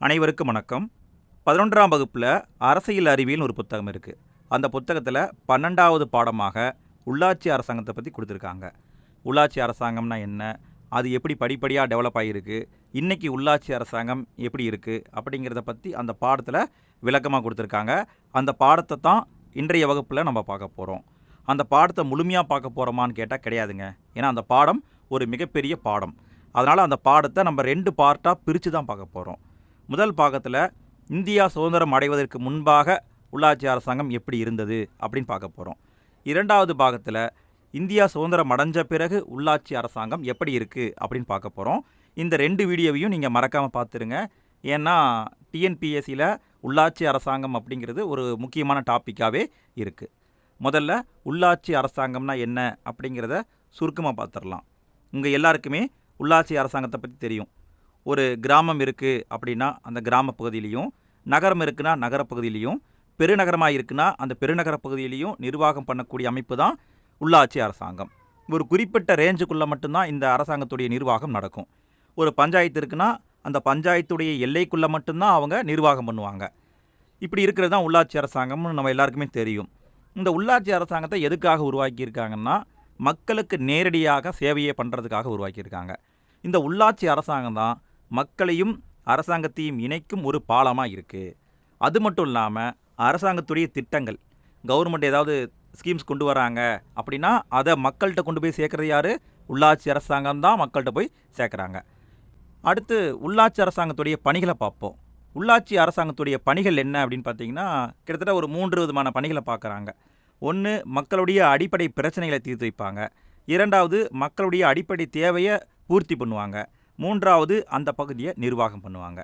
அனைவருக்கும் வணக்கம். பதினொன்றாம் வகுப்பில் அரசியல் அறிவியல் ஒரு புத்தகம் இருக்குது அந்த புத்தகத்தில் பன்னெண்டாவது பாடமாக உள்ளாட்சி அரசாங்கத்தை பற்றி கொடுத்துருக்காங்க. உள்ளாட்சி அரசாங்கம்னா என்ன? அது எப்படி படிப்படியாக டெவலப் ஆகியிருக்கு இன்றைக்கி உள்ளாட்சி அரசாங்கம் எப்படி இருக்குது அப்படிங்கிறத பற்றி அந்த பாடத்தில் விளக்கமாக கொடுத்துருக்காங்க. அந்த பாடத்தை தான் இன்றைய வகுப்பில் நம்ம பார்க்க போகிறோம் அந்த பாடத்தை முழுமையாக பார்க்க போகிறோமான்னு கேட்டால் கிடையாதுங்க. ஏன்னா அந்த பாடம் ஒரு மிகப்பெரிய பாடம். அதனால் அந்த பாடத்தை நம்ம ரெண்டு பார்ட்டாக பிரித்து தான் பார்க்க போகிறோம் முதல் பாகத்தில் இந்தியா சுதந்திரம் அடைவதற்கு முன்பாக உள்ளாட்சி அரசாங்கம் எப்படி இருந்தது அப்படின்னு பார்க்க போகிறோம் இரண்டாவது பாகத்தில் இந்தியா சுதந்திரம் அடைஞ்ச பிறகு உள்ளாட்சி அரசாங்கம் எப்படி இருக்குது அப்படின்னு பார்க்க போகிறோம் இந்த ரெண்டு வீடியோவையும் நீங்கள் மறக்காமல் பார்த்துருங்க. ஏன்னா டிஎன்பிஎஸ்சியில் உள்ளாட்சி அரசாங்கம் அப்படிங்கிறது ஒரு முக்கியமான டாப்பிக்காகவே இருக்குது முதல்ல உள்ளாட்சி அரசாங்கம்னா என்ன அப்படிங்கிறத சுருக்கமாக பார்த்துடலாம் உங்கள் எல்லாருக்குமே உள்ளாட்சி அரசாங்கத்தை பற்றி தெரியும். ஒரு கிராமம் இருக்குது அப்படின்னா அந்த கிராம பகுதியிலையும் நகரம் இருக்குன்னா நகரப்பகுதியிலையும் பெருநகரமாக இருக்குன்னா அந்த பெருநகர பகுதியிலையும் நிர்வாகம் பண்ணக்கூடிய அமைப்பு தான் உள்ளாட்சி அரசாங்கம். ஒரு குறிப்பிட்ட ரேஞ்சுக்குள்ளே மட்டும்தான் இந்த அரசாங்கத்துடைய நிர்வாகம் நடக்கும். ஒரு பஞ்சாயத்து இருக்குன்னா அந்த பஞ்சாயத்துடைய எல்லைக்குள்ளே மட்டும்தான் அவங்க நிர்வாகம் பண்ணுவாங்க. இப்படி இருக்கிறது தான் உள்ளாட்சி அரசாங்கம்னு நம்ம எல்லாருக்குமே தெரியும். இந்த உள்ளாட்சி அரசாங்கத்தை எதுக்காக உருவாக்கியிருக்காங்கன்னா மக்களுக்கு நேரடியாக சேவையை பண்ணுறதுக்காக உருவாக்கியிருக்காங்க. இந்த உள்ளாட்சி அரசாங்கம் தான் மக்களையும் அரசாங்கத்தையும் இணைக்கும் ஒரு பாலமாக இருக்குது அது மட்டும் இல்லாமல் அரசாங்கத்துடைய திட்டங்கள் கவர்மெண்ட் ஏதாவது ஸ்கீம்ஸ் கொண்டு வராங்க அப்படின்னா அதை மக்கள்கிட்ட கொண்டு போய் சேர்க்குறது யார்? உள்ளாட்சி அரசாங்கம் தான் மக்கள்கிட்ட போய் சேர்க்குறாங்க. அடுத்து உள்ளாட்சி அரசாங்கத்துடைய பணிகளை பார்ப்போம். உள்ளாட்சி அரசாங்கத்துடைய பணிகள் என்ன அப்படின்னு பார்த்தீங்கன்னா கிட்டத்தட்ட ஒரு மூன்று விதமான பணிகளை பார்க்குறாங்க. ஒன்று மக்களுடைய அடிப்படை பிரச்சனைகளை தீர்த்து வைப்பாங்க. இரண்டாவது மக்களுடைய அடிப்படை தேவையை பூர்த்தி பண்ணுவாங்க. மூன்றாவது அந்த பகுதியை நிர்வாகம் பண்ணுவாங்க.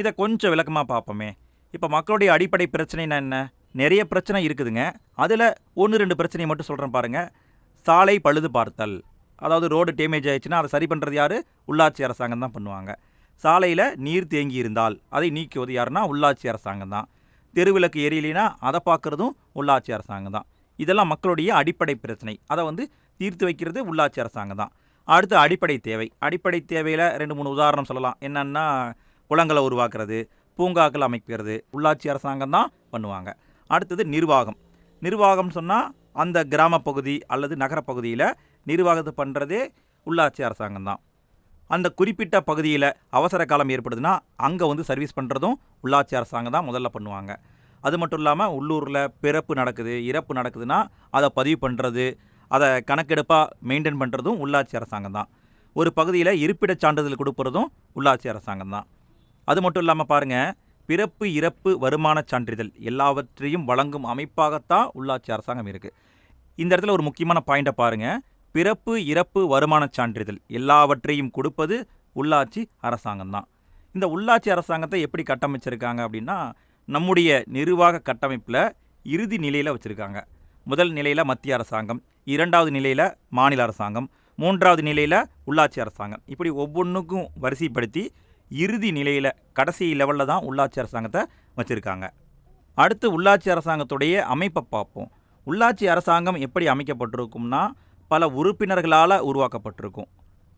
இதை கொஞ்சம் விளக்கமாக பார்ப்போமே. இப்போ மக்களுடைய அடிப்படை பிரச்சனைனா என்ன? நிறைய பிரச்சனை இருக்குதுங்க. அதில் ஒன்று ரெண்டு பிரச்சனையை மட்டும் சொல்கிறேன் பாருங்கள் சாலை பழுது பார்த்தல். அதாவது ரோடு டேமேஜ் ஆயிடுச்சுன்னா அதை சரி பண்ணுறது யார்? உள்ளாட்சி அரசாங்கம் தான் பண்ணுவாங்க. சாலையில் நீர் தேங்கி இருந்தால் அதை நீக்குவது யாருன்னா? உள்ளாட்சி அரசாங்கம் தான். தெருவிளக்கு எரியலைனா அதை பார்க்குறதும் உள்ளாட்சி அரசாங்கம் தான். இதெல்லாம் மக்களுடைய அடிப்படை பிரச்சனை. அதை வந்து தீர்த்து வைக்கிறது உள்ளாட்சி அரசாங்கம் தான். அடுத்து அடிப்படை தேவை. அடிப்படை தேவையில் ரெண்டு மூணு உதாரணம் சொல்லலாம். என்னென்னா குளங்களை உருவாக்குறது பூங்காக்கள் அமைக்கிறது உள்ளாட்சி அரசாங்கம் தான் பண்ணுவாங்க. அடுத்தது நிர்வாகம். நிர்வாகம் சொன்னால் அந்த கிராம பகுதி அல்லது நகரப்பகுதியில் நிர்வாகத்தை பண்ணுறதே உள்ளாட்சி அரசாங்கம் தான். அந்த குறிப்பிட்ட பகுதியில் அவசர காலம் ஏற்படுதுன்னா அங்கே வந்து சர்வீஸ் பண்ணுறதும் உள்ளாட்சி அரசாங்கம் தான் முதல்ல பண்ணுவாங்க. அது மட்டும் இல்லாமல் உள்ளூரில் பிறப்பு நடக்குது இறப்பு நடக்குதுன்னா அதை பதிவு பண்ணுறது அதை கணக்கெடுப்பாக மெயின்டைன் பண்ணுறதும் உள்ளாட்சி அரசாங்கம் தான். ஒரு பகுதியில் இருப்பிடச் சான்றிதழ் கொடுக்குறதும் உள்ளாட்சி அரசாங்கம் தான். அது மட்டும் இல்லாமல் பாருங்கள் பிறப்பு இறப்பு வருமானச் சான்றிதழ் எல்லாவற்றையும் வழங்கும் அமைப்பாகத்தான் உள்ளாட்சி அரசாங்கம் இருக்குது இந்த இடத்துல ஒரு முக்கியமான பாயிண்ட்டை பாருங்கள் பிறப்பு இறப்பு வருமானச் சான்றிதழ் எல்லாவற்றையும் கொடுப்பது உள்ளாட்சி அரசாங்கம் தான். இந்த உள்ளாட்சி அரசாங்கத்தை எப்படி கட்டமைச்சிருக்காங்க அப்படின்னா நம்முடைய நிர்வாக கட்டமைப்பில் இறுதி நிலையில் வச்சுருக்காங்க. முதல் நிலையில் மத்திய அரசாங்கம் இரண்டாவது நிலையில் மாநில அரசாங்கம் மூன்றாவது நிலையில் உள்ளாட்சி அரசாங்கம். இப்படி ஒவ்வொன்றுக்கும் வரிசைப்படுத்தி இறுதி நிலையில் கடைசி லெவலில் தான் உள்ளாட்சி அரசாங்கத்தை வச்சுருக்காங்க. அடுத்து உள்ளாட்சி அரசாங்கத்துடைய அமைப்பை பார்ப்போம். உள்ளாட்சி அரசாங்கம் எப்படி அமைக்கப்பட்டிருக்கும்னா பல உறுப்பினர்களால் உருவாக்கப்பட்டிருக்கும்.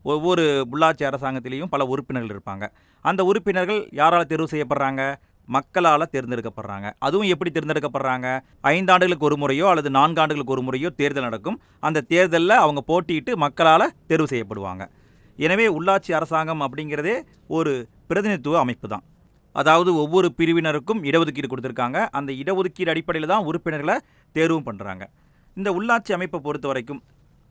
ஒவ்வொரு உள்ளாட்சி அரசாங்கத்திலையும் பல உறுப்பினர்கள் இருப்பாங்க. அந்த உறுப்பினர்கள் யாரால் தேர்வு செய்யப்படுறாங்க? மக்களால் தேர்ந்தெடுக்கப்படுறாங்க. அதுவும் எப்படி தேர்ந்தெடுக்கப்படுறாங்க? ஐந்தாண்டுகளுக்கு ஒரு முறையோ அல்லது நான்காண்டுகளுக்கு ஒரு முறையோ தேர்தல் நடக்கும். அந்த தேர்தலில் அவங்க போட்டியிட்டு மக்களால் தேர்வு செய்யப்படுவாங்க. எனவே உள்ளாட்சி அரசாங்கம் அப்படிங்கிறதே ஒரு பிரதிநிதித்துவ அமைப்பு தான் அதாவது ஒவ்வொரு பிரிவினருக்கும் இடஒதுக்கீடு கொடுத்துருக்காங்க. அந்த இடஒதுக்கீடு அடிப்படையில் தான் உறுப்பினர்களை தேர்வும் பண்ணுறாங்க இந்த உள்ளாட்சி அமைப்பை பொறுத்த வரைக்கும்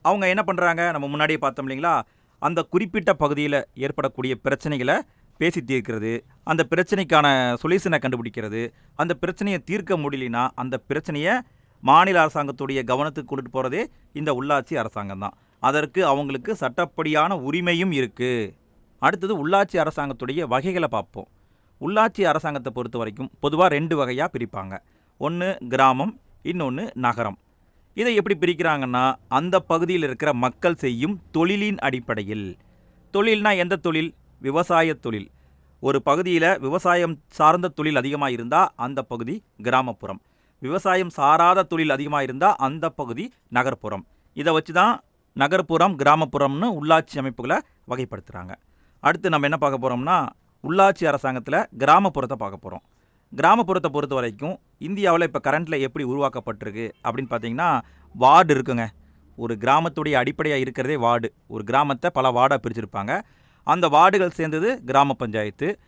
அவங்க என்ன பண்ணுறாங்க நம்ம முன்னாடியே பார்த்தோம் இல்லைங்களா? அந்த குறிப்பிட்ட பகுதியில் ஏற்படக்கூடிய பிரச்சனைகளை பேசி தீர்க்கிறது அந்த பிரச்சனைக்கான சொல்யூஷனை கண்டுபிடிக்கிறது அந்த பிரச்சனையை தீர்க்க முடியலனா அந்த பிரச்சனையை மாநில அரசாங்கத்துடைய கவனத்துக்கு கொண்டுட்டு போகிறதே இந்த உள்ளாட்சி அரசாங்கம் தான். அதற்கு அவங்களுக்கு சட்டப்படியான உரிமையும் இருக்குது அடுத்தது உள்ளாட்சி அரசாங்கத்துடைய வகைகளை பார்ப்போம். உள்ளாட்சி அரசாங்கத்தை பொறுத்த வரைக்கும் பொதுவாக ரெண்டு வகையாக பிரிப்பாங்க. ஒன்று கிராமம் இன்னொன்று நகரம். இதை எப்படி பிரிக்கிறாங்கன்னா அந்த பகுதியில் இருக்கிற மக்கள் செய்யும் தொழிலின் அடிப்படையில். தொழில்னா எந்த தொழில்? விவசாய தொழில். ஒரு பகுதியில் விவசாயம் சார்ந்த தொழில் அதிகமாக இருந்தால் அந்த பகுதி கிராமப்புறம். விவசாயம் சாராத தொழில் அதிகமாக இருந்தால் அந்த பகுதி நகர்ப்புறம். இதை வச்சு தான் நகர்ப்புறம் கிராமப்புறம்னு உள்ளாட்சி அமைப்புகளை வகைப்படுத்துகிறாங்க அடுத்து நம்ம என்ன பார்க்க போகிறோம்னா உள்ளாட்சி அரசாங்கத்தில் கிராமப்புறத்தை பார்க்க போகிறோம் கிராமப்புறத்தை பொறுத்த வரைக்கும் இந்தியாவில் இப்போ கரண்ட்டில் எப்படி உருவாக்கப்பட்டிருக்கு அப்படின்னு பார்த்தீங்கன்னா வார்டு இருக்குங்க. ஒரு கிராமத்துடைய அடிப்படையாக இருக்கிறதே வார்டு. ஒரு கிராமத்தை பல வார்டாக பிரிச்சிருப்பாங்க. அந்த வார்டுகள் சேர்ந்தது கிராம பஞ்சாயத்து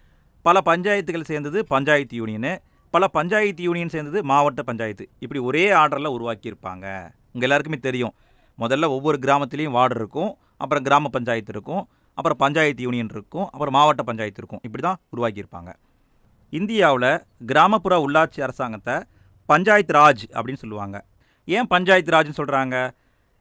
பல பஞ்சாயத்துகள் சேர்ந்தது பஞ்சாயத்து யூனியனு பல பஞ்சாயத்து யூனியன் சேர்ந்தது மாவட்ட பஞ்சாயத்து. இப்படி ஒரே ஆர்டரில் உருவாக்கியிருப்பாங்க. உங்கள் எல்லாருக்குமே தெரியும். முதல்ல ஒவ்வொரு கிராமத்துலேயும் வார்டு இருக்கும் அப்புறம் கிராம பஞ்சாயத்து இருக்கும் அப்புறம் பஞ்சாயத்து யூனியன் இருக்கும் அப்புறம் மாவட்ட பஞ்சாயத்து இருக்கும். இப்படி தான் உருவாக்கியிருப்பாங்க. இந்தியாவில் கிராமப்புற உள்ளாட்சி அரசாங்கத்தை பஞ்சாயத்து ராஜ் அப்படின்னு சொல்லுவாங்க. ஏன் பஞ்சாயத்து ராஜ்னு சொல்கிறாங்க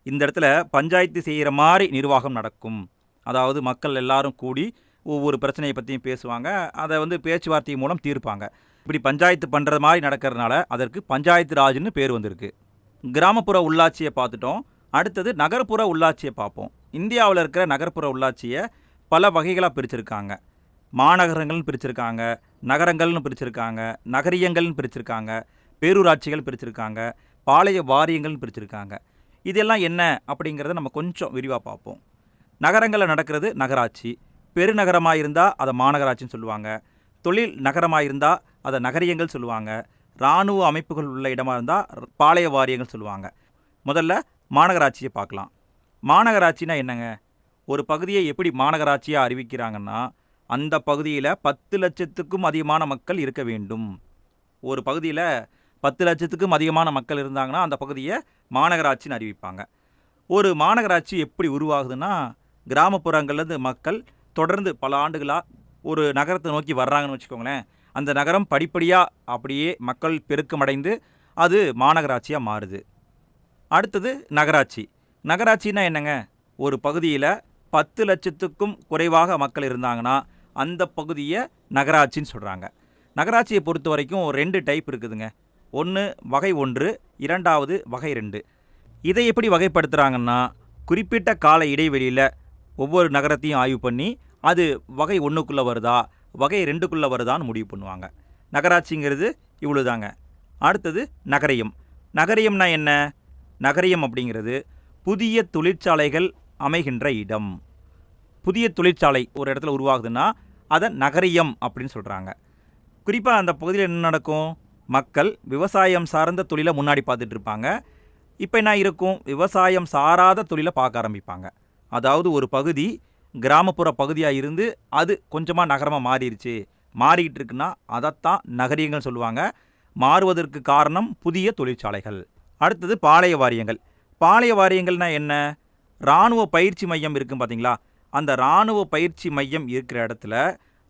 இந்த இடத்துல பஞ்சாயத்து செய்கிற மாதிரி நிர்வாகம் நடக்கும். அதாவது மக்கள் எல்லாரும் கூடி ஒவ்வொரு பிரச்சனையை பற்றியும் பேசுவாங்க. அதை வந்து பேச்சுவார்த்தை மூலம் தீர்ப்பாங்க. இப்படி பஞ்சாயத்து பண்ணுற மாதிரி நடக்கிறதுனால அதற்கு பஞ்சாயத்து ராஜ்னு பேர் வந்திருக்கு. கிராமப்புற உள்ளாட்சியை பார்த்துட்டோம். அடுத்தது நகர்ப்புற உள்ளாட்சியை பார்ப்போம். இந்தியாவில் இருக்கிற நகர்ப்புற உள்ளாட்சியை பல வகைகளாக பிரிச்சிருக்காங்க. மாநகரங்கள்னு பிரிச்சிருக்காங்க நகரங்கள்னு பிரிச்சிருக்காங்க நகரியங்கள்னு பிரிச்சிருக்காங்க பேரூராட்சிகள் பிரிச்சிருக்காங்க பாளைய வாரியங்கள்னு பிரிச்சிருக்காங்க. இதெல்லாம் என்ன அப்படிங்கிறத நம்ம கொஞ்சம் விரிவாக பார்ப்போம். நகரங்களில் நடக்கிறது நகராட்சி. பெருநகரமாக இருந்தால் அதை மாநகராட்சின்னு சொல்லுவாங்க. தொழில் நகரமாக இருந்தால் அதை நகரியங்கள் சொல்லுவாங்க. இராணுவ அமைப்புகள் உள்ள இடமா இருந்தால் பாளைய வாரியங்கள் சொல்லுவாங்க. முதல்ல மாநகராட்சியை பார்க்கலாம். மாநகராட்சினா என்னங்க? ஒரு பகுதியை எப்படி மாநகராட்சியாக அறிவிக்கிறாங்கன்னா அந்த பகுதியில் பத்து லட்சத்துக்கும் அதிகமான மக்கள் இருக்க வேண்டும். ஒரு பகுதியில் பத்து லட்சத்துக்கும் அதிகமான மக்கள் இருந்தாங்கன்னா அந்த பகுதியை மாநகராட்சின்னு அறிவிப்பாங்க. ஒரு மாநகராட்சி எப்படி உருவாகுதுன்னா கிராமப்புறங்கள்லேருந்து மக்கள் தொடர்ந்து பல ஆண்டுகளாக ஒரு நகரத்தை நோக்கி வர்றாங்கன்னு வச்சுக்கோங்களேன். அந்த நகரம் படிப்படியாக அப்படியே மக்கள் பெருக்கமடைந்து அது மாநகராட்சியாக மாறுது. அடுத்தது நகராட்சி. நகராட்சினா என்னங்க? ஒரு பகுதியில் பத்து லட்சத்துக்கும் குறைவாக மக்கள் இருந்தாங்கன்னா அந்த பகுதியை நகராட்சின்னு சொல்கிறாங்க நகராட்சியை பொறுத்த வரைக்கும் ரெண்டு டைப் இருக்குதுங்க. ஒன்று வகை ஒன்று இரண்டாவது வகை ரெண்டு. இதை எப்படி வகைப்படுத்துகிறாங்கன்னா குறிப்பிட்ட கால இடைவெளியில் ஒவ்வொரு நகரத்தையும் ஆய்வு பண்ணி அது வகை ஒன்றுக்குள்ளே வருதா வகை ரெண்டுக்குள்ளே வருதான்னு முடிவு பண்ணுவாங்க. நகராட்சிங்கிறது இவ்வளோதாங்க அடுத்தது நகரியம். நகரியம்னா என்ன? நகரியம் அப்படிங்கிறது புதிய தொழிற்சாலைகள் அமைகின்ற இடம். புதிய தொழிற்சாலை ஒரு இடத்துல உருவாகுதுன்னா அதை நகரியம் அப்படின்னு சொல்கிறாங்க குறிப்பாக அந்த பகுதியில் என்ன நடக்கும்? மக்கள் விவசாயம் சார்ந்த தொழிலை முன்னாடி பார்த்துட்டு இருப்பாங்க. இப்போ என்ன இருக்கும் விவசாயம் சாராத தொழிலை பார்க்க ஆரம்பிப்பாங்க. அதாவது ஒரு பகுதி கிராமப்புற பகுதியாக இருந்து அது கொஞ்சமாக நகரமாக மாறிடுச்சு. மாறிக்கிட்டு இருக்குன்னா அதைத்தான் நகரியங்கள் சொல்லுவாங்க. மாறுவதற்கு காரணம் புதிய தொழிற்சாலைகள். அடுத்தது பாளைய வாரியங்கள். பாளைய வாரியங்கள்னா என்ன? இராணுவ பயிற்சி மையம் இருக்கும் பார்த்தீங்களா அந்த இராணுவ பயிற்சி மையம் இருக்கிற இடத்துல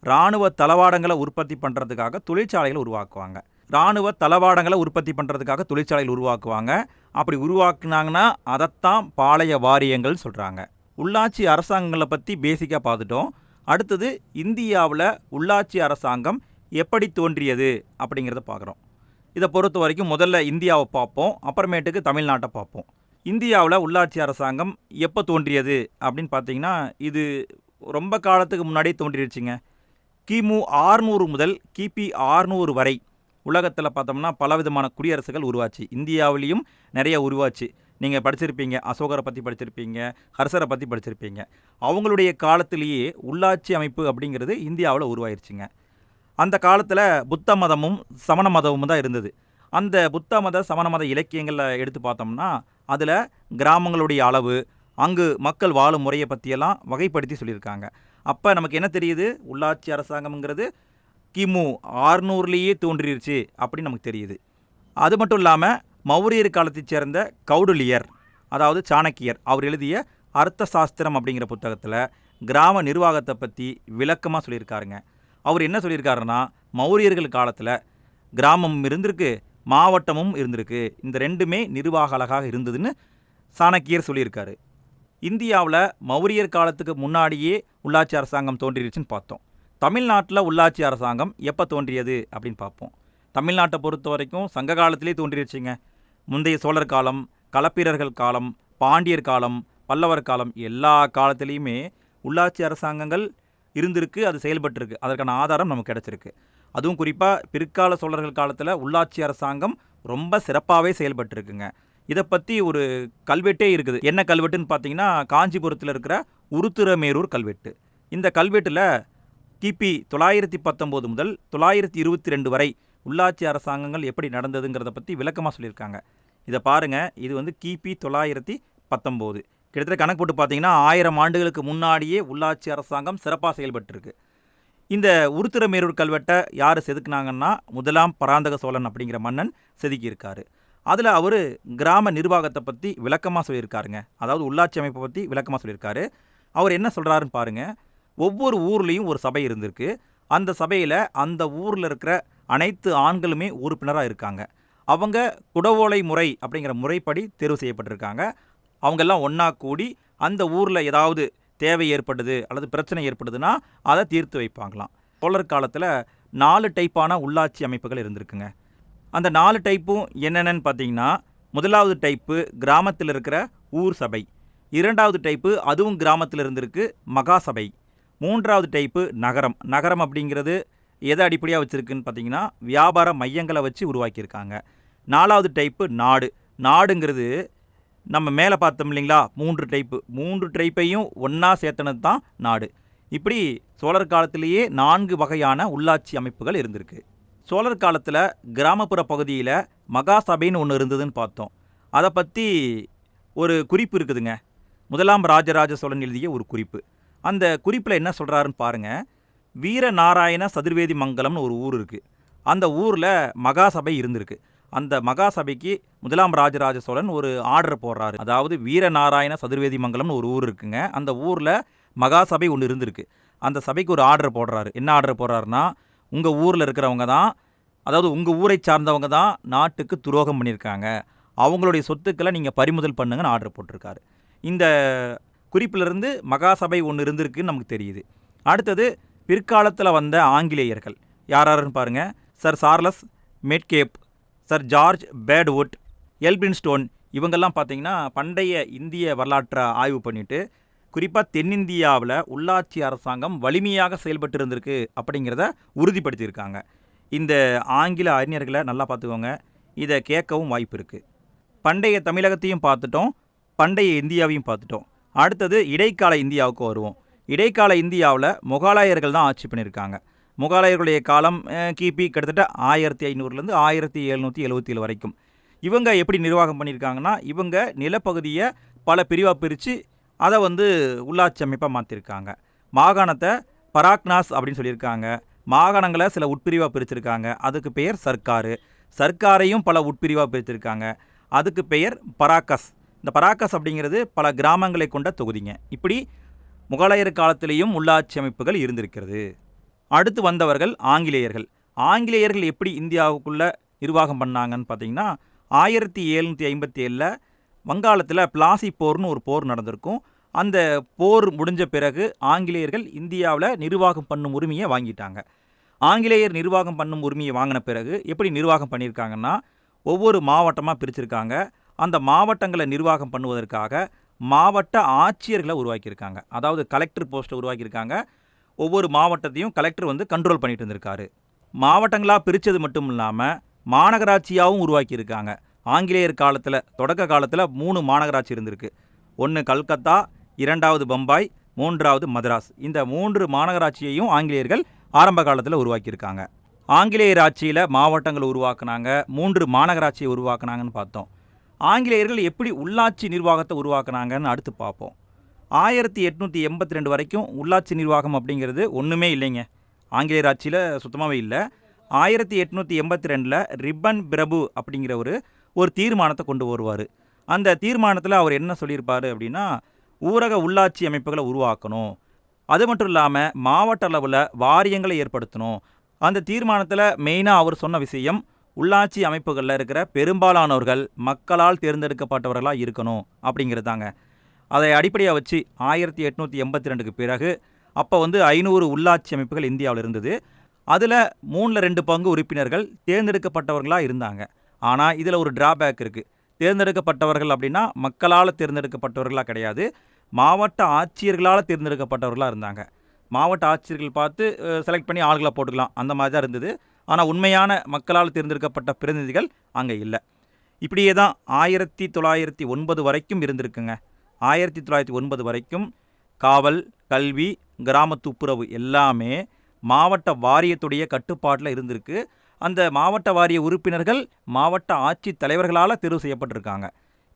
இராணுவ தளவாடங்களை உற்பத்தி பண்ணுறதுக்காக தொழிற்சாலைகளை உருவாக்குவாங்க. இராணுவ தளவாடங்களை உற்பத்தி பண்ணுறதுக்காக தொழிற்சாலைகள் உருவாக்குவாங்க. அப்படி உருவாக்குனாங்கன்னா அதைத்தான் பாளைய வாரியங்கள் சொல்கிறாங்க உள்ளாட்சி அரசாங்கங்களை பற்றி பேசிக்காக பார்த்துட்டோம். அடுத்தது இந்தியாவில் உள்ளாட்சி அரசாங்கம் எப்படி தோன்றியது அப்படிங்கிறத பார்க்குறோம். இதை பொறுத்த வரைக்கும் முதல்ல இந்தியாவை பார்ப்போம் அப்புறமேட்டுக்கு தமிழ்நாட்டை பார்ப்போம். இந்தியாவில் உள்ளாட்சி அரசாங்கம் எப்போ தோன்றியது அப்படின்னு பார்த்தீங்கன்னா இது ரொம்ப காலத்துக்கு முன்னாடியே தோன்றிடுச்சுங்க கிமு ஆறுநூறு முதல் கிபி ஆறுநூறு வரை உலகத்தில் பார்த்தோம்னா பலவிதமான குடியரசுகள் உருவாச்சு. இந்தியாவிலையும் நிறைய உருவாச்சு. நீங்கள் படிச்சிருப்பீங்க அசோகரை பற்றி படிச்சிருப்பீங்க ஹர்சரை பற்றி படிச்சிருப்பீங்க. அவங்களுடைய காலத்திலேயே உள்ளாட்சி அமைப்பு அப்படிங்கிறது இந்தியாவில் உருவாயிருச்சுங்க. அந்த காலத்தில் புத்த மதமும் சமண மதமும் தான் இருந்தது. அந்த புத்த மத சமண மத இலக்கியங்களில் எடுத்து பார்த்தோம்னா அதில் கிராமங்களுடைய அளவு அங்கு மக்கள் வாழும் முறையை பற்றியெல்லாம் வகைப்படுத்தி சொல்லியிருக்காங்க. அப்போ நமக்கு என்ன தெரியுது? உள்ளாட்சி அரசாங்கம்ங்கிறது கிமு ஆறுநூறுலேயே தோன்றிருச்சு அப்படின்னு நமக்கு தெரியுது. அது மட்டும் இல்லாமல் மௌரியர் காலத்தைச் சேர்ந்த கௌடுலியர் அதாவது சாணக்கியர் அவர் எழுதிய அர்த்த சாஸ்திரம் அப்படிங்கிற புத்தகத்தில் கிராம நிர்வாகத்தை பற்றி விளக்கமாக சொல்லியிருக்காருங்க. அவர் என்ன சொல்லியிருக்காருன்னா மௌரியர்கள் காலத்தில் கிராமம் இருந்திருக்கு மாவட்டமும் இருந்திருக்கு இந்த ரெண்டுமே நிர்வாக அழகாக இருந்ததுன்னு சாணக்கியர் சொல்லியிருக்காரு. இந்தியாவில் மௌரியர் காலத்துக்கு முன்னாடியே உள்ளாட்சி அரசாங்கம் தோன்றிருச்சுன்னு பார்த்தோம். தமிழ்நாட்டில் உள்ளாட்சி அரசாங்கம் எப்போ தோன்றியது அப்படின்னு பார்ப்போம். தமிழ்நாட்டை பொறுத்த வரைக்கும் சங்க காலத்திலே தோன்றிருச்சுங்க. முந்தைய சோழர் காலம் களப்பிரர்கள் காலம் பாண்டியர் காலம் பல்லவர் காலம் எல்லா காலத்துலேயுமே உள்ளாட்சி அரசாங்கங்கள் இருந்திருக்கு அது செயல்பட்டிருக்கு. அதற்கான ஆதாரம் நமக்கு கிடச்சிருக்கு. அதுவும் குறிப்பாக பிற்கால சோழர்கள் காலத்தில் உள்ளாட்சி அரசாங்கம் ரொம்ப சிறப்பாகவே செயல்பட்டிருக்குங்க. இதை பற்றி ஒரு கல்வெட்டே இருக்குது. என்ன கல்வெட்டுன்னு பார்த்தீங்கன்னா காஞ்சிபுரத்தில் இருக்கிற உருத்திரமேரூர் கல்வெட்டு. இந்த கல்வெட்டில் கிபி தொள்ளாயிரத்தி பத்தொம்போது முதல் தொள்ளாயிரத்தி இருபத்தி ரெண்டு வரை உள்ளாட்சி அரசாங்கங்கள் எப்படி நடந்ததுங்கிறத பற்றி விளக்கமாக சொல்லியிருக்காங்க. இதை பாருங்கள் இது வந்து கிபி தொள்ளாயிரத்தி பத்தொம்போது. கிட்டத்தட்ட கணக்கு போட்டு பார்த்தீங்கன்னா ஆயிரம் ஆண்டுகளுக்கு முன்னாடியே உள்ளாட்சி அரசாங்கம் சிறப்பாக செயல்பட்டுருக்கு. இந்த உருத்திரமேரூர் கல்வெட்டை யார் செதுக்குனாங்கன்னா முதலாம் பராந்தக சோழன் அப்படிங்கிற மன்னன் செதுக்கியிருக்காரு. அதில் அவர் கிராம நிர்வாகத்தை பற்றி விளக்கமாக சொல்லியிருக்காருங்க. அதாவது உள்ளாட்சி அமைப்பை பற்றி விளக்கமாக சொல்லியிருக்காரு. அவர் என்ன சொல்கிறாருன்னு பாருங்கள் ஒவ்வொரு ஊர்லேயும் ஒரு சபை இருந்திருக்கு. அந்த சபையில் அந்த ஊரில் இருக்கிற அனைத்து ஆண்களுமே உறுப்பினராக இருக்காங்க. அவங்க குடவோலை முறை அப்படிங்கிற முறைப்படி தேர்வு செய்யப்பட்டிருக்காங்க. அவங்கெல்லாம் ஒன்றா கூடி அந்த ஊரில் ஏதாவது தேவை ஏற்படுது அல்லது பிரச்சனை ஏற்படுதுன்னா அதை தீர்த்து வைப்பாங்களாம். சோழர் காலத்தில் நாலு டைப்பான உள்ளாட்சி அமைப்புகள் இருந்திருக்குங்க. அந்த நாலு டைப்பும் என்னென்னு பார்த்தீங்கன்னா முதலாவது டைப்பு கிராமத்தில் இருக்கிற ஊர் சபை. இரண்டாவது டைப்பு அதுவும் கிராமத்தில் இருந்திருக்கு மகாசபை மூன்றாவது டைப்பு நகரம். நகரம் அப்படிங்கிறது எதை அடிப்படையாக வச்சுருக்குன்னு பார்த்தீங்கன்னா வியாபார மையங்களை வச்சு உருவாக்கியிருக்காங்க. நாலாவது டைப்பு நாடு. நாடுங்கிறது நம்ம மேலே பார்த்தோம் இல்லைங்களா? மூன்று டைப்பு மூன்று டைப்பையும் ஒன்றா சேர்த்தனது தான் நாடு. இப்படி சோழர் காலத்திலேயே நான்கு வகையான உள்ளாட்சி அமைப்புகள் இருந்திருக்கு. சோழர் காலத்தில் கிராமப்புற பகுதியில் மகாசபைன்னு ஒன்று இருந்ததுன்னு பார்த்தோம். அதை பற்றி ஒரு குறிப்பு இருக்குதுங்க. முதலாம் ராஜராஜ சோழன் எழுதிய ஒரு குறிப்பு. அந்த குறிப்பில் என்ன சொல்கிறாருன்னு பாருங்கள் வீரநாராயண சதுர்வேதி மங்கலம்னு ஒரு ஊர் இருக்குது அந்த ஊரில் மகாசபை இருந்திருக்கு. அந்த மகாசபைக்கு முதலாம் ராஜராஜ சோழன் ஒரு ஆர்டர் போடுறாரு. அதாவது வீரநாராயண சதுர்வேதி மங்கலம்னு ஒரு ஊர் இருக்குங்க. அந்த ஊரில் மகாசபை ஒன்று இருந்திருக்கு. அந்த சபைக்கு ஒரு ஆர்டர் போடுறாரு. என்ன ஆர்டர் போடுறாருன்னா உங்கள் ஊரில் இருக்கிறவங்க தான் அதாவது உங்கள் ஊரை சார்ந்தவங்க தான் நாட்டுக்கு துரோகம் பண்ணியிருக்காங்க. அவங்களுடைய சொத்துக்களை நீங்கள் பறிமுதல் பண்ணுங்கன்னு ஆர்டர் போட்டிருக்காரு. இந்த குறிப்பிலிருந்து மகாசபை ஒன்று இருந்திருக்குன்னு நமக்கு தெரியுது. அடுத்தது பிற்காலத்தில் வந்த ஆங்கிலேயர்கள். யார் யாருன்னு பாருங்கள் sir Charles Metcalfe sir George பேட்வுட் Elphinstone இவங்கெல்லாம் பார்த்தீங்கன்னா பண்டைய இந்திய வரலாற்றை ஆய்வு பண்ணிட்டு குறிப்பாக தென்னிந்தியாவில் உள்ளாட்சி அரசாங்கம் வலிமையாக செயல்பட்டு இருந்திருக்கு அப்படிங்கிறத உறுதிப்படுத்தியிருக்காங்க. இந்த ஆங்கில அறிஞர்களை நல்லா பார்த்துக்கோங்க. இதை கேட்கவும் வாய்ப்பு இருக்குது பண்டைய தமிழகத்தையும் பார்த்துட்டோம் பண்டைய இந்தியாவையும் பார்த்துட்டோம். அடுத்தது இடைக்கால இந்தியாவுக்கு வருவோம். இடைக்கால இந்தியாவில் முகலாயர்கள் தான் ஆட்சி பண்ணியிருக்காங்க. முகலாயர்களுடைய காலம் கிபி கிட்டத்தட்ட ஆயிரத்தி ஐநூறுலேருந்து ஆயிரத்தி எழுநூற்றி எழுபத்தி ஏழு வரைக்கும். இவங்க எப்படி நிர்வாகம் பண்ணியிருக்காங்கன்னா இவங்க நிலப்பகுதியை பல பிரிவாக பிரித்து அதை வந்து உள்ளாட்சி அமைப்பாக மாற்றிருக்காங்க மாகாணத்தை பராக்னாஸ் அப்படின்னு சொல்லியிருக்காங்க. மாகாணங்களை சில உட்பிரிவாக பிரிச்சிருக்காங்க. அதுக்கு பெயர் சர்க்காரு. சர்க்காரையும் பல உட்பிரிவாக பிரித்திருக்காங்க அதுக்கு பெயர் பராக்கஸ். இந்த பராக்கஸ் அப்படிங்கிறது பல கிராமங்களை கொண்ட தொகுதிங்க. இப்படி முகலாயர் காலத்திலேயும் உள்ளாட்சி அமைப்புகள் இருந்திருக்கிறது. அடுத்து வந்தவர்கள் ஆங்கிலேயர்கள். ஆங்கிலேயர்கள் எப்படி இந்தியாவுக்குள்ள நிர்வாகம் பண்ணாங்கன்னு பார்த்தீங்கன்னா ஆயிரத்தி எழுநூற்றி ஐம்பத்தி ஏழில் வங்காளத்தில் பிளாசி போர்னு ஒரு போர் நடந்திருக்கும். அந்த போர் முடிஞ்ச பிறகு ஆங்கிலேயர்கள் இந்தியாவில் நிர்வாகம் பண்ணும் உரிமையை வாங்கிட்டாங்க. ஆங்கிலேயர் நிர்வாகம் பண்ணும் உரிமையை வாங்கின பிறகு எப்படி நிர்வாகம் பண்ணியிருக்காங்கன்னா ஒவ்வொரு மாவட்டமாக பிரிச்சிருக்காங்க. அந்த மாவட்டங்களை நிர்வாகம் பண்ணுவதற்காக மாவட்ட ஆட்சியர்களை உருவாக்கியிருக்காங்க. அதாவது கலெக்டர் போஸ்ட்டை உருவாக்கியிருக்காங்க. ஒவ்வொரு மாவட்டத்தையும் கலெக்டர் வந்து கண்ட்ரோல் பண்ணிட்டு இருந்திருக்காரு. மாவட்டங்களாக பிரித்தது மட்டும் இல்லாமல் மாநகராட்சியாகவும் உருவாக்கியிருக்காங்க. ஆங்கிலேயர் காலத்தில் தொடக்க காலத்தில் மூணு மாநகராட்சி இருந்திருக்கு. ஒன்று கல்கத்தா இரண்டாவது பம்பாய் மூன்றாவது மதராஸ். இந்த மூன்று மாநகராட்சியையும் ஆங்கிலேயர்கள் ஆரம்ப காலத்தில் உருவாக்கியிருக்காங்க. ஆங்கிலேயர் ஆட்சியில் மாவட்டங்களை உருவாக்குனாங்க மூன்று மாநகராட்சியை உருவாக்குனாங்கன்னு பார்த்தோம். ஆங்கிலேயர்கள் எப்படி உள்ளாட்சி நிர்வாகத்தை உருவாக்குனாங்கன்னு அடுத்து பார்ப்போம். ஆயிரத்தி எட்நூற்றி எண்பத்தி ரெண்டு வரைக்கும் உள்ளாட்சி நிர்வாகம் அப்படிங்கிறது ஒன்றுமே இல்லைங்க. ஆங்கிலேயர் ஆட்சியில் சுத்தமாகவே இல்லை. ஆயிரத்தி எட்நூற்றி எண்பத்தி ரெண்டில் ரிப்பன் பிரபு அப்படிங்கிற ஒரு ஒரு தீர்மானத்தை கொண்டு வருவார். அந்த தீர்மானத்தில் அவர் என்ன சொல்லியிருப்பார் அப்படின்னா ஊரக உள்ளாட்சி அமைப்புகளை உருவாக்கணும். அது மட்டும் இல்லாமல் மாவட்ட அளவில் வாரியங்களை ஏற்படுத்தணும். அந்த தீர்மானத்தில் மெயினாக அவர் சொன்ன விஷயம் உள்ளாட்சி அமைப்புகளில் இருக்கிற பெரும்பாலானவர்கள் மக்களால் தேர்ந்தெடுக்கப்பட்டவர்களாக இருக்கணும் அப்படிங்கிறது தாங்க அதை அடிப்படையாக வச்சு ஆயிரத்தி எட்நூற்றி எண்பத்தி ரெண்டுக்கு பிறகு அப்போ வந்து ஐநூறு உள்ளாட்சி அமைப்புகள் இந்தியாவில் இருந்தது. அதில் மூணில் ரெண்டு பங்கு உறுப்பினர்கள் தேர்ந்தெடுக்கப்பட்டவர்களாக இருந்தாங்க. ஆனால் இதில் ஒரு டிராபேக் இருக்குது தேர்ந்தெடுக்கப்பட்டவர்கள் அப்படின்னா மக்களால் தேர்ந்தெடுக்கப்பட்டவர்களாக கிடையாது. மாவட்ட ஆட்சியர்களால் தேர்ந்தெடுக்கப்பட்டவர்களாக இருந்தாங்க. மாவட்ட ஆட்சியர்கள் பார்த்து செலக்ட் பண்ணி ஆள்களை போட்டுக்கலாம். அந்த மாதிரி தான் இருந்தது. ஆனால் உண்மையான மக்களால் தேர்ந்தெடுக்கப்பட்ட பிரதிநிதிகள் அங்கே இல்லை. இப்படியே தான் ஆயிரத்தி தொள்ளாயிரத்தி ஒன்பது வரைக்கும் இருந்திருக்குங்க. ஆயிரத்தி தொள்ளாயிரத்தி ஒன்பது வரைக்கும் காவல் கல்வி கிராம துப்புரவு எல்லாமே மாவட்ட வாரியத்துடைய கட்டுப்பாட்டில் இருந்திருக்கு. அந்த மாவட்ட வாரிய உறுப்பினர்கள் மாவட்ட ஆட்சித் தலைவர்களால் தேர்வு செய்யப்பட்டிருக்காங்க.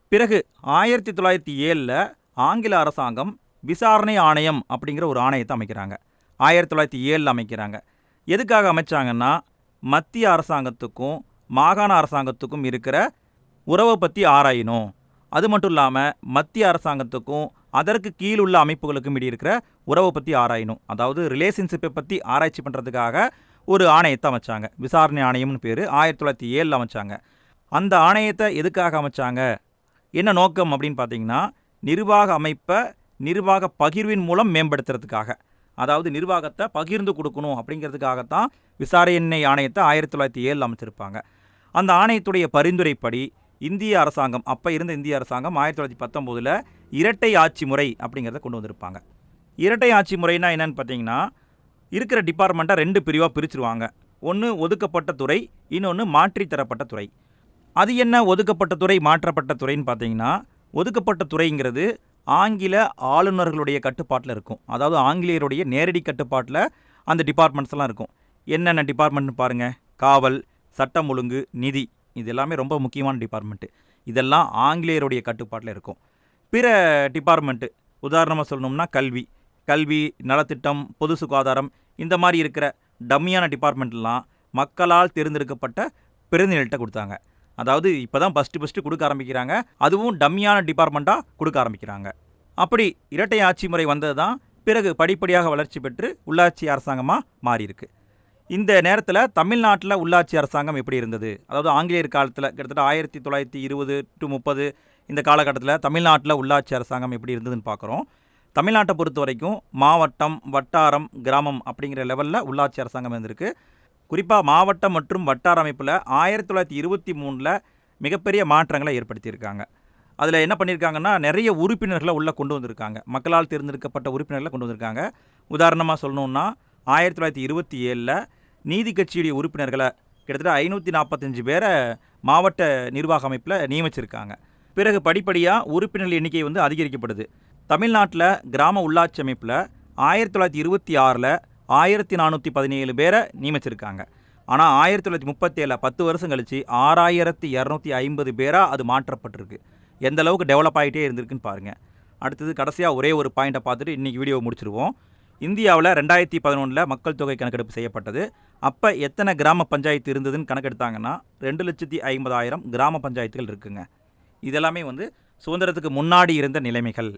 பிறகு ஆயிரத்தி தொள்ளாயிரத்தி ஏழில் ஆங்கில அரசாங்கம் விசாரணை ஆணையம் அப்படிங்கிற ஒரு ஆணையத்தை அமைக்கிறாங்க. ஆயிரத்தி தொள்ளாயிரத்தி ஏழில் அமைக்கிறாங்க. எதுக்காக அமைச்சாங்கன்னா மத்திய அரசாங்கத்துக்கும் மாகாண அரசாங்கத்துக்கும் இருக்கிற உறவை பற்றி ஆராயணும். அது மட்டும் இல்லாமல் மத்திய அரசாங்கத்துக்கும் அதற்கு கீழ் உள்ள அமைப்புகளுக்கும் இடையே இருக்கிற உறவை பற்றி ஆராயணும். அதாவது ரிலேஷன்ஷிப்பை பற்றி ஆராய்ச்சி பண்ணுறதுக்காக ஒரு ஆணையத்தை அமைச்சாங்க. விசாரணை ஆணையம்னு பேர் ஆயிரத்தி தொள்ளாயிரத்தி ஏழில் அமைச்சாங்க. அந்த ஆணையத்தை எதுக்காக அமைச்சாங்க? என்ன நோக்கம் அப்படின்னு பார்த்தீங்கன்னா நிர்வாக அமைப்பை நிர்வாக பகிர்வின் மூலம் மேம்படுத்துறதுக்காக. அதாவது நிர்வாகத்தை பகிர்ந்து கொடுக்கணும் அப்படிங்கிறதுக்காகத்தான் விசாரணை ஆணையத்தை ஆயிரத்தி தொள்ளாயிரத்தி ஏழில் அமைச்சிருப்பாங்க. அந்த ஆணையத்துடைய பரிந்துரைப்படி இந்திய அரசாங்கம் அப்போ இருந்த இந்திய அரசாங்கம் ஆயிரத்தி தொள்ளாயிரத்தி பத்தொம்போதில் இரட்டை ஆட்சி முறை அப்படிங்கிறத கொண்டு வந்திருப்பாங்க. இரட்டை ஆட்சி முறைனா என்னென்னு பார்த்தீங்கன்னா இருக்கிற டிபார்ட்மெண்ட்டை ரெண்டு பிரிவாக பிரிச்சுருவாங்க. ஒன்று ஒதுக்கப்பட்ட துறை இன்னொன்று மாற்றித்தரப்பட்ட துறை. அது என்ன? ஒதுக்கப்பட்ட துறை மாற்றப்பட்ட துறைன்னு பார்த்தீங்கன்னா ஒதுக்கப்பட்ட துறைங்கிறது ஆங்கில ஆளுநர்களுடைய கட்டுப்பாட்டில் இருக்கும். அதாவது ஆங்கிலேயருடைய நேரடி கட்டுப்பாட்டில் அந்த டிபார்ட்மெண்ட்ஸ்லாம் இருக்கும். என்னென்ன டிபார்ட்மெண்ட்னு பாருங்கள் காவல் சட்டம் ஒழுங்கு நிதி. இது எல்லாமே ரொம்ப முக்கியமான டிபார்ட்மெண்ட்டு இதெல்லாம் ஆங்கிலேயருடைய கட்டுப்பாட்டில் இருக்கும். பிற டிபார்ட்மெண்ட்டு உதாரணமாக சொல்லணும்னா கல்வி. கல்வி நலத்திட்டம் பொது சுகாதாரம் இந்த மாதிரி இருக்கிற டம்மியான டிபார்ட்மெண்ட்லாம் மக்களால் தேர்ந்தெடுக்கப்பட்ட பிரதிநிதிகள்கிட்ட கொடுத்தாங்க. அதாவது இப்போ தான் ஃபஸ்ட்டு ஃபஸ்ட்டு கொடுக்க ஆரம்பிக்கிறாங்க. அதுவும் டம்மியான டிபார்ட்மெண்ட்டாக கொடுக்க ஆரம்பிக்கிறாங்க. அப்படி இரட்டை ஆட்சி முறை வந்தது தான் பிறகு படிப்படியாக வளர்ச்சி பெற்று உள்ளாட்சி அரசாங்கமாக மாறியிருக்கு. இந்த நேரத்தில் தமிழ்நாட்டில் உள்ளாட்சி அரசாங்கம் எப்படி இருந்தது? அதாவது ஆங்கிலேயர் காலத்தில் கிட்டத்தட்ட ஆயிரத்தி தொள்ளாயிரத்தி இருபது டு முப்பது இந்த காலகட்டத்தில் தமிழ்நாட்டில் உள்ளாட்சி அரசாங்கம் எப்படி இருந்ததுன்னு பார்க்குறோம் தமிழ்நாட்டை பொறுத்த வரைக்கும் மாவட்டம் வட்டாரம் கிராமம் அப்படிங்கிற லெவலில் உள்ளாட்சி அரசாங்கம் இருந்திருக்கு. குறிப்பாக மாவட்டம் மற்றும் வட்டார அமைப்பில் ஆயிரத்தி தொள்ளாயிரத்தி இருபத்தி மூணில் மிகப்பெரிய மாற்றங்களை ஏற்படுத்தியிருக்காங்க. அதில் என்ன பண்ணியிருக்காங்கன்னா நிறைய உறுப்பினர்களை உள்ளே கொண்டு வந்திருக்காங்க. மக்களால் தேர்ந்தெடுக்கப்பட்ட உறுப்பினர்களை கொண்டு வந்திருக்காங்க. உதாரணமாக சொல்லணுன்னா ஆயிரத்தி தொள்ளாயிரத்தி இருபத்தி ஏழில் நீதி கட்சியுடைய உறுப்பினர்களை கிட்டத்தட்ட ஐநூற்றி நாற்பத்தஞ்சு பேரை மாவட்ட நிர்வாக அமைப்பில் நியமிச்சிருக்காங்க. பிறகு படிப்படியாக உறுப்பினர்கள் எண்ணிக்கை வந்து அதிகரிக்கப்படுது. தமிழ்நாட்டில் கிராம உள்ளாட்சி அமைப்பில் ஆயிரத்தி தொள்ளாயிரத்தி இருபத்தி ஆறில் ஆயிரத்தி நானூற்றி பதினேழு பேரை நியமிச்சிருக்காங்க. ஆனால் ஆயிரத்தி தொள்ளாயிரத்தி முப்பத்தேழில் பத்து வருஷம் கழித்து ஆறாயிரத்தி இரநூத்தி ஐம்பது பேராக அது மாற்றப்பட்டிருக்கு. எந்த அளவுக்கு டெவலப் ஆகிட்டே இருந்திருக்குன்னு பாருங்கள் அடுத்தது கடைசியாக ஒரே ஒரு பாயிண்ட்டை பார்த்துட்டு இன்றைக்கி வீடியோ முடிச்சிருவோம். இந்தியாவில் ரெண்டாயிரத்தி பதினொன்றில் மக்கள் தொகை கணக்கெடுப்பு செய்யப்பட்டது. அப்போ எத்தனை கிராம பஞ்சாயத்து இருந்ததுன்னு கணக்கெடுத்தாங்கன்னா ரெண்டு லட்சத்தி ஐம்பதாயிரம் கிராம பஞ்சாயத்துகள் இருக்குங்க. இதெல்லாமே வந்து சுதந்திரத்துக்கு முன்னாடி இருந்த நிலைமைகள்.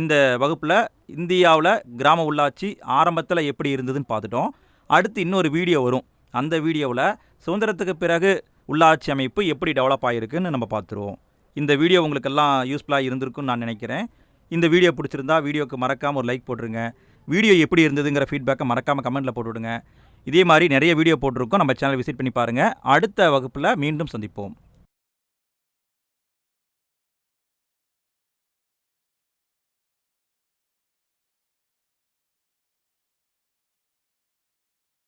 இந்த வகுப்பில் இந்தியாவில் கிராம உள்ளாட்சி ஆரம்பத்தில் எப்படி இருந்ததுன்னு பார்த்துட்டோம். அடுத்து இன்னொரு வீடியோ வரும். அந்த வீடியோவில் சுதந்திரத்துக்கு பிறகு உள்ளாட்சி அமைப்பு எப்படி டெவலப் ஆகிருக்குன்னு நம்ம பார்த்துருவோம். இந்த வீடியோ உங்களுக்கெல்லாம் யூஸ்ஃபுல்லாக இருந்திருக்குன்னு நான் நினைக்கிறேன். இந்த வீடியோ பிடிச்சிருந்தா வீடியோக்கு மறக்காமல் ஒரு லைக் போட்டுருங்க. வீடியோ எப்படி இருந்ததுங்கிற ஃபீட்பேக்கை மறக்காமல் கமெண்ட்டில் போட்டுவிடுங்க இதே மாதிரி நிறைய வீடியோ போட்டிருக்கோம். நம்ம சேனல் விசிட் பண்ணி பாருங்கள் அடுத்த வகுப்பில் மீண்டும் சந்திப்போம்.